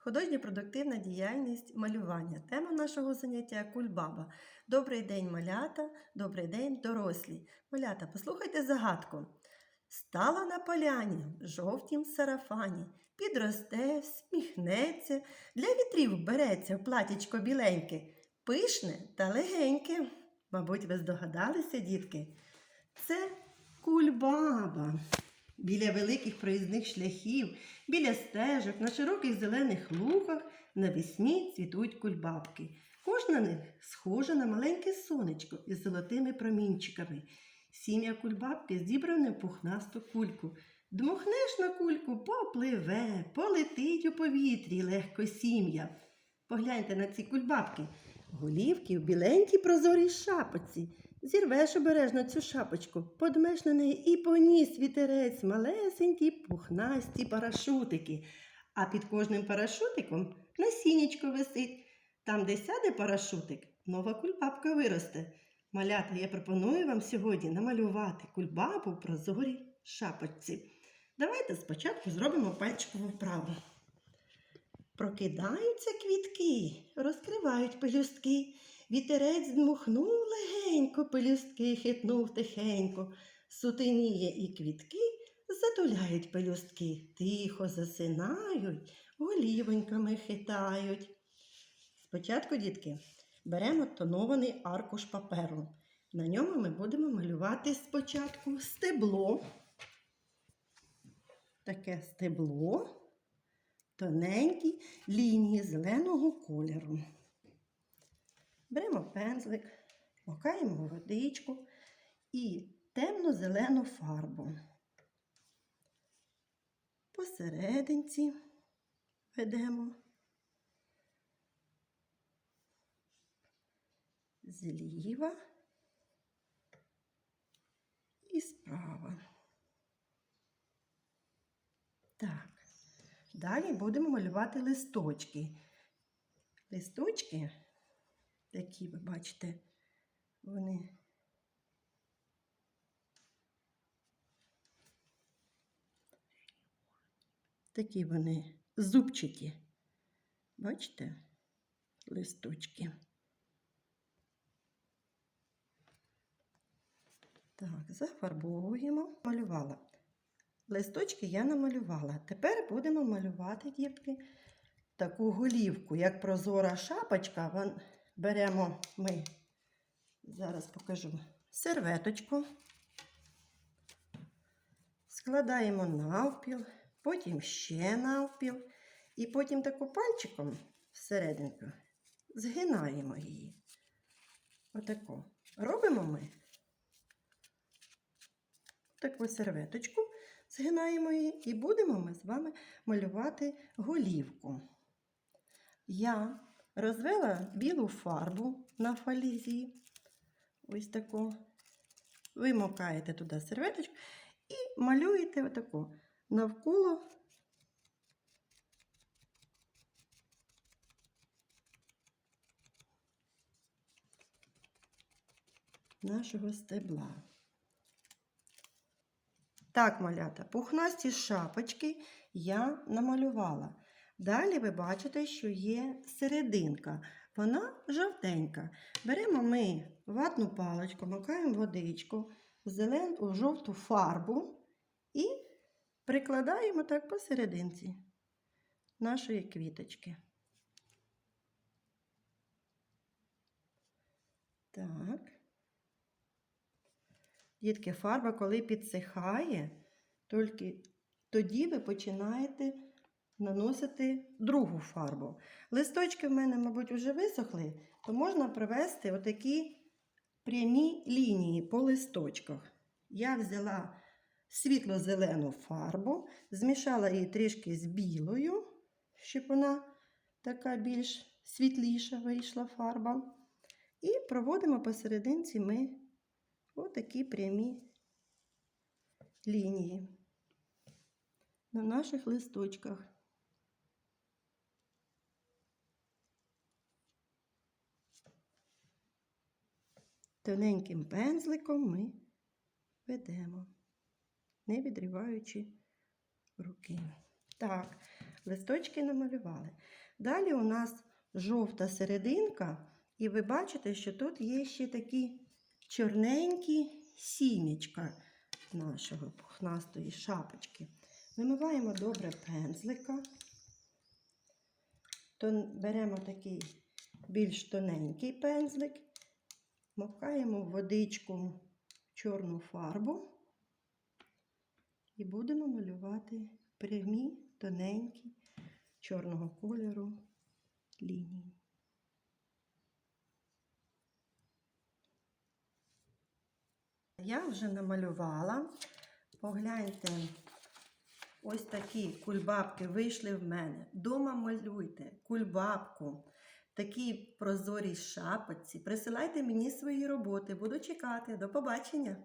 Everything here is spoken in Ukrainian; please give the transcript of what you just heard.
Художньо-продуктивна діяльність малювання. Тема нашого заняття кульбаба. Добрий день, малята, добрий день, дорослі. Малята, послухайте загадку. Стала на поляні в жовтім сарафані, підросте, всміхнеться, для вітрів береться в платічко біленьке, пишне та легеньке. Мабуть, ви здогадалися, дітки? Це кульбаба. Біля великих проїзних шляхів, біля стежок, на широких зелених луках навесні цвітуть кульбабки. Кожна них схожа на маленьке сонечко із золотими промінчиками. Сім'я кульбабки зібране в пухнасту кульку. Дмухнеш на кульку, попливе, полетить у повітрі легко сім'я. Погляньте на ці кульбабки. Голівки в біленькій прозорій шапочці. Зірвеш обережно цю шапочку, подмеш на неї і поніс вітерець малесенькі пухнасті парашутики. А під кожним парашутиком насіннячко висить. Там, де сяде парашутик, нова кульбабка виросте. Малята, я пропоную вам сьогодні намалювати кульбабу в прозорій шапочці. Давайте спочатку зробимо пальчикову вправу. Прокидаються квітки, розкривають пелюстки. Вітерець дмухнув легенько, пелюстки хитнув тихенько. Сутеніє і квітки затуляють пелюстки, тихо засинають, голівоньками хитають. Спочатку, дітки, беремо тонований аркуш паперу. На ньому ми будемо малювати спочатку стебло. Таке стебло, тоненькі лінії зеленого кольору. Беремо пензлик, макаємо водичку і темно-зелену фарбу. Посерединці ведемо зліва і справа. Так, далі будемо малювати листочки. Листочки такі, ви бачите, вони такі вони зубчаті. Бачите? Листочки. Так, зафарбовуємо. Малювала. Листочки я намалювала. Тепер будемо малювати, дітки, таку голівку, як прозора шапочка. Беремо ми, зараз покажу, серветочку, складаємо навпіл, потім ще навпіл, і потім таку пальчиком всерединку згинаємо її. Отако. Робимо ми таку серветочку, згинаємо її і будемо ми з вами малювати голівку. Я розвела білу фарбу на фалізі. Ось таку. Ви макаєте туди серветочку і малюєте отаку навколо нашого стебла. Так, малята, пухнасті шапочки я намалювала. Далі ви бачите, що є серединка. Вона жовтенька. Беремо ми ватну паличку, макаємо водичку, зелену жовту фарбу і прикладаємо так посерединці нашої квіточки. Так. Дітки, фарба, коли підсихає, тільки тоді ви починаєте наносити другу фарбу. Листочки в мене, мабуть, вже висохли, то можна провести отакі прямі лінії по листочках. Я взяла світло-зелену фарбу, змішала її трішки з білою, щоб вона така більш світліша вийшла фарба. І проводимо посерединці ми отакі прямі лінії на наших листочках. Тоненьким пензликом ми ведемо, не відриваючи руки. Так, листочки намалювали. Далі у нас жовта серединка, і ви бачите, що тут є ще такі чорненькі сімечка нашого пухнастої шапочки. Вимиваємо добре пензлика. То беремо такий більш тоненький пензлик, макаємо в чорну фарбу і будемо малювати прямі, тоненькі чорного кольору лінії. Я вже намалювала. Погляньте, ось такі кульбабки вийшли в мене. Дома малюйте кульбабку, такі прозорій шапочці. Присилайте мені свої роботи. Буду чекати. До побачення!